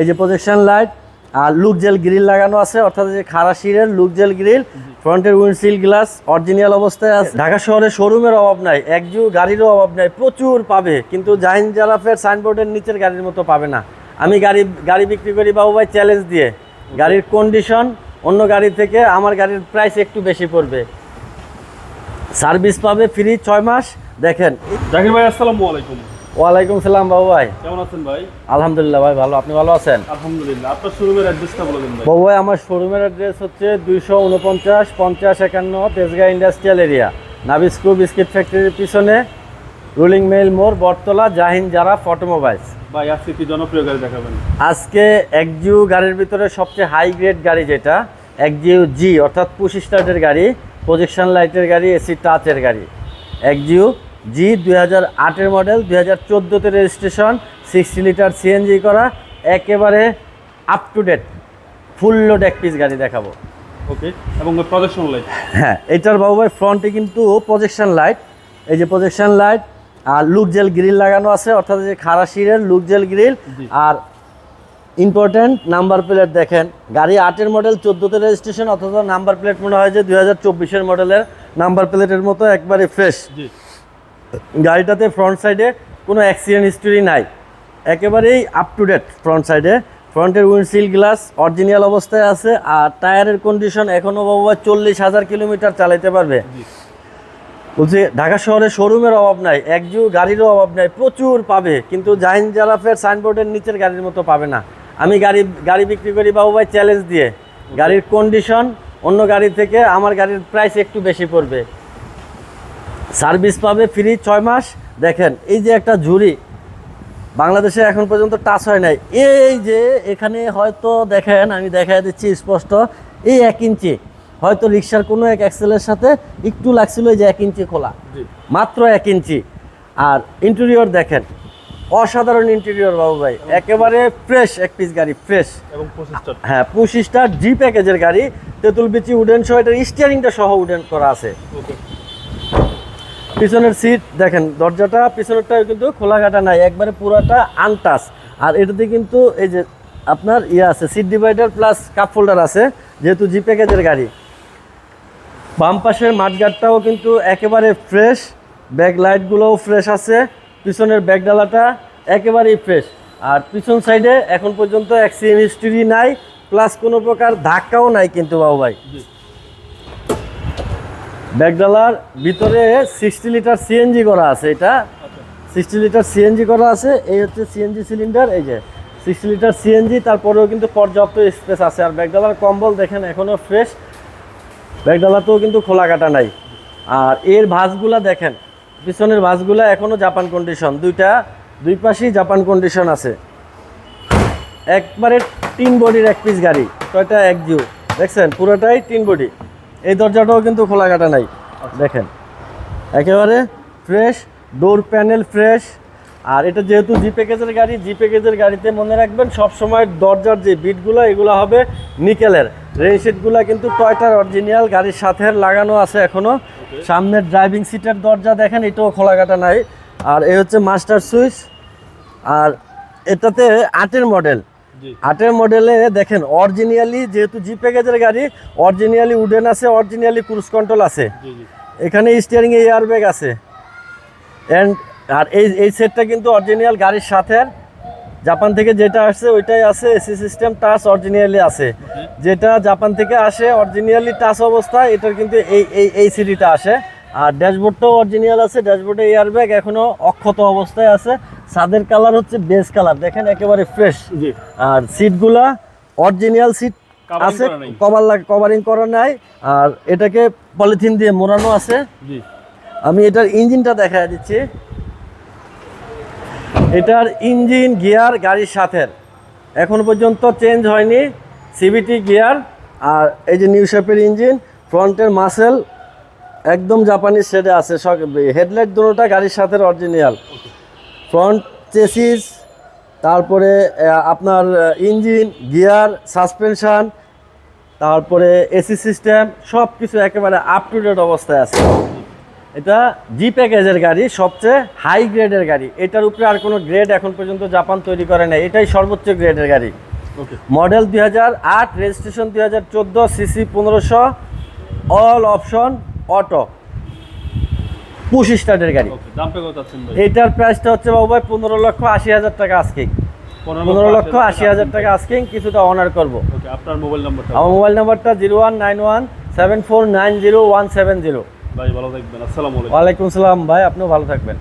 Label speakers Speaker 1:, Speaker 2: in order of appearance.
Speaker 1: এই যে projection light আর লুক জেল গ্রিল লাগানো আছে, অর্থাৎ যে খাড়া শিরের লুক জেল গ্রিল ফ্রন্টের উইন্ডশিল্ড গ্লাস অরিজিনাল অবস্থায় আছে। ঢাকা শহরে শোরুমের অভাব নাই একজু গাড়িরও অভাব নাই, প্রচুর পাবে, কিন্তু জাহিন জারাফের সাইনবোর্ডের নিচের গাড়ির মতো পাবে না। আমি গাড়ি গাড়ি বিক্রি করি বাবু ভাই চ্যালেঞ্জ দিয়ে। গাড়ির কন্ডিশন অন্য গাড়ি থেকে আমার গাড়ির প্রাইস একটু বেশি পড়বে। সার্ভিস পাবে ফ্রি ছয় মাস, দেখেন।
Speaker 2: জাকির ভাই, আসসালামু আলাইকুম।
Speaker 1: ওয়ালাইকুম সালাম বাবু ভাই।
Speaker 2: কেমন আছেন ভাই?
Speaker 1: আলহামদুলিল্লাহ ভাই ভালো। আপনি ভালো আছেন?
Speaker 2: আলহামদুলিল্লাহ। আপনার শোরুমের অ্যাড্রেসটা বলে দিন ভাই।
Speaker 1: বাবু ভাই আমার শোরুমের অ্যাড্রেস হচ্ছে দুইশো উনপঞ্চাশ পঞ্চাশ একান্ন Tejgaon industrial area Nabisco biscuit ফ্যাক্টরির পিছনে রুলিং মেল মোড় বটতলা জাহিন যারা অটোমোবাইলস।
Speaker 2: ভাই আজকে কি জনপ্রিয় গাড়ি দেখাবেন?
Speaker 1: আজকে একজিউ গাড়ির ভিতরে সবচেয়ে হাই গ্রেড গাড়ি যেটা একজিউ জি অর্থাৎ পুশ স্টার্টের গাড়ি প্রজেকশন লাইটের গাড়ি এসি টাচের গাড়ি। একজিউ জি দুই হাজার আটের মডেল দুই হাজার চোদ্দোতে রেজিস্ট্রেশন সিক্সটি লিটার সিএনজি করা একেবারে up to date full load এক পিস গাড়ি দেখাবো।
Speaker 2: ওকে এবং প্রজেকশন লাইট
Speaker 1: হ্যাঁ এটার বাবু ভাই ফ্রন্টে কিন্তু প্রজেকশন লাইট এই যে প্রজেকশন লাইট আর লুক জেল গ্রিল লাগানো আছে অর্থাৎ যে খাড়া শিরের লুক জেল গ্রিল আর ইম্পর্টেন্ট নাম্বার প্লেট দেখেন গাড়ি আটের মডেল চোদ্দোতে রেজিস্ট্রেশন অথচ নাম্বার প্লেট মনে হয় যে দুই হাজার চব্বিশের মডেলের নাম্বার প্লেটের মতো একবারে ফ্রেশ
Speaker 2: জি।
Speaker 1: গাড়িটাতে ফ্রন্ট সাইডে কোনো অ্যাক্সিডেন্ট হিস্টোরি নাই। একেবারেই আপ টু ডেট ফ্রন্ট সাইডে ফ্রন্টের উইন্ডশিল্ড গ্লাস অরিজিনাল অবস্থায় আছে আর টায়ারের কন্ডিশন এখনও বাবু চল্লিশ হাজার কিলোমিটার চালাইতে পারবে। বলছি ঢাকা শহরে শোরুমের অভাব নাই একজু গাড়িরও অভাব নাই প্রচুর পাবে কিন্তু জাহিন জারাফের সাইনবোর্ডের নিচের গাড়ির মতো পাবে না। আমি গাড়ি গাড়ি বিক্রি করি বাবু ভাই চ্যালেঞ্জ দিয়ে গাড়ির কন্ডিশন অন্য গাড়ি থেকে আমার গাড়ির প্রাইস একটু বেশি পড়বে। সার্ভিস পাবে ফ্রি ছয় মাস। দেখেন এই যে একটা ঝুড়ি বাংলাদেশে এখন পর্যন্ত টাচ হয় নাই। এই যে এখানে হয়তো দেখেন আমি দেখা দিচ্ছি স্পষ্ট এই এক ইঞ্চি। হয়তো রিক্সার কোনো এক অ্যাক্সেলের সাথে একটু লাগছিল এই যে এক ইঞ্চি খোলা। মাত্র এক ইঞ্চি। আর ইন্টেরিয়র দেখেন অসাধারণ ইন্টেরিয়র বাবু ভাই। একেবারে ফ্রেশ এক পিস গাড়ি ফ্রেশ
Speaker 2: এবং
Speaker 1: হ্যাঁ পঁচিশ স্টার জি প্যাকেজের গাড়ি তেঁতুল বিচি উডেন সহ এটার স্টিয়ারিংটা সহ উডেন করা আছে। পিছনের সিট দেখেন, দরজাটা পিছনেরটা কিন্তু খোলাঘাটা নাই, একবারে পুরাটা আনটাস আর এটাতে কিন্তু এই যে আপনার ইয়ে আছে seat divider plus cup folder আছে, যেহেতু জি প্যাকেজের গাড়ি। বাম পাশের মাঠগাটটাও কিন্তু একেবারে ফ্রেশ ব্যাক লাইটগুলোও ফ্রেশ আছে, পিছনের ব্যাক ডালাটা একেবারেই ফ্রেশ আর পিছন সাইডে এখন পর্যন্ত অ্যাক্সিডেন্ট হিস্ট্রি নাই প্লাস কোনো প্রকার ধাক্কাও নাই কিন্তু বাবু ভাই।
Speaker 2: জি
Speaker 1: ব্যাকডালার ভিতরে সিক্সটি লিটার সিএনজি করা আছে এটা। সিক্সটি লিটার সিএনজি করা আছে, এই হচ্ছে সিএনজি সিলিন্ডার এই যে সিক্সটি লিটার সিএনজি তারপরেও কিন্তু পর্যাপ্ত স্পেস আছে। আর ব্যাকডালার কম্বল দেখেন এখনও ফ্রেশ ব্যাকডালাতেও কিন্তু খোলা কাটা নাই। আর এর ভাঁজগুলা দেখেন, পিছনের ভাঁজগুলা এখনও জাপান কন্ডিশন দুইটা, দুই পাশেই জাপান কন্ডিশন আছে। একবারে তিন বডির এক পিস গাড়ি টয়টা এক জিও। দেখছেন? পুরোটাই তিন বডি এই দরজাটাও কিন্তু খোলা কাটা নাই। দেখেন। একেবারে ফ্রেশ ডোর প্যানেল ফ্রেশ আর এটা যেহেতু জি প্যাকেজের গাড়ি জি প্যাকেজের গাড়িতে মনে রাখবেন সব সময় দরজার যে বিটগুলো এগুলো হবে নিকেলের রেইনশিটগুলো কিন্তু টয়টার অরিজিনাল গাড়ির সাথে লাগানো আছে এখনও। সামনের ড্রাইভিং সিটের দরজা দেখেন এটাও খোলা কাটা নাই। আর এ হচ্ছে মাস্টার সুইচ আর এটাতে আটের মডেল আটের মডেলে দেখেন অরিজিনালি যেহেতু জি প্যাকেজের গাড়ি অরিজিনালি উডেন আছে অরিজিনালি ক্রুজ কন্ট্রোল আছে। এখানে স্টিয়ারিং এয়ার ব্যাগ আছে। অ্যান্ড আর এই এই সেটটা কিন্তু অরিজিনাল গাড়ির সাথে। জাপান থেকে যেটা আসছে ওইটাই আছে এসি সিস্টেম টাচ অরিজিনালি আছে। যেটা জাপান থেকে আসে অরিজিনালি টাচ অবস্থায় এটার কিন্তু এই এই এই সিডিটা আসে। আর ড্যাশবোর্ডটাও অরিজিনাল আছে ড্যাশবোর্ডে এয়ার ব্যাগ এখনও অক্ষত অবস্থায় আছে। ছাদের কালার হচ্ছে বেস কালার দেখেন একেবারে ফ্রেশ আর সিটগুলা অরিজিনাল সিট আছে। কভার কভারিং করা নাই। আর এটাকে পলিথিন দিয়ে মোড়ানো আছে। আমি এটার ইঞ্জিনটা দেখা দিচ্ছি। এটার ইঞ্জিন গিয়ার গাড়ির সাথে এখন পর্যন্ত চেঞ্জ হয়নি। সিবিটি গিয়ার আর এই যে নিউ শেপের ইঞ্জিন ফ্রন্টের মাসেল একদম জাপানি শেডে আছে। সব হেডলাইট দুটোটা গাড়ির সাথে অরিজিনাল ফ্রন্ট চেসিস তারপরে আপনার ইঞ্জিন গিয়ার সাসপেনশান তারপরে এসি সিস্টেম সব কিছু একেবারে আপ টু ডেট অবস্থায় আছে। এটা জি প্যাকেজের গাড়ি সবচেয়ে হাই গ্রেডের গাড়ি। এটার উপরে আর কোনো গ্রেড এখন পর্যন্ত জাপান তৈরি করে নাই। এটাই সর্বোচ্চ গ্রেডের গাড়ি। মডেল দুই হাজার আট রেজিস্ট্রেশন দুই হাজার চোদ্দ সিসি পনেরোশো অল অপশন অটো পুশ স্টার্টের গাড়ি। এটার প্রাইসটা হচ্ছে বাবু ভাই পনেরো লক্ষ আশি হাজার টাকা আজকে পনেরো লক্ষ আশি হাজার টাকা আজকেই কিছুটা অনার করব।
Speaker 2: আপনার মোবাইল নাম্বারটা
Speaker 1: আমার মোবাইল নাম্বারটা zero one nine one seven four nine zero one seven zero.
Speaker 2: ভাই ভালো থাকবেন। আসসালামু আলাইকুম।
Speaker 1: ওয়ালাইকুম সালাম ভাই আপনিও ভালো থাকবেন।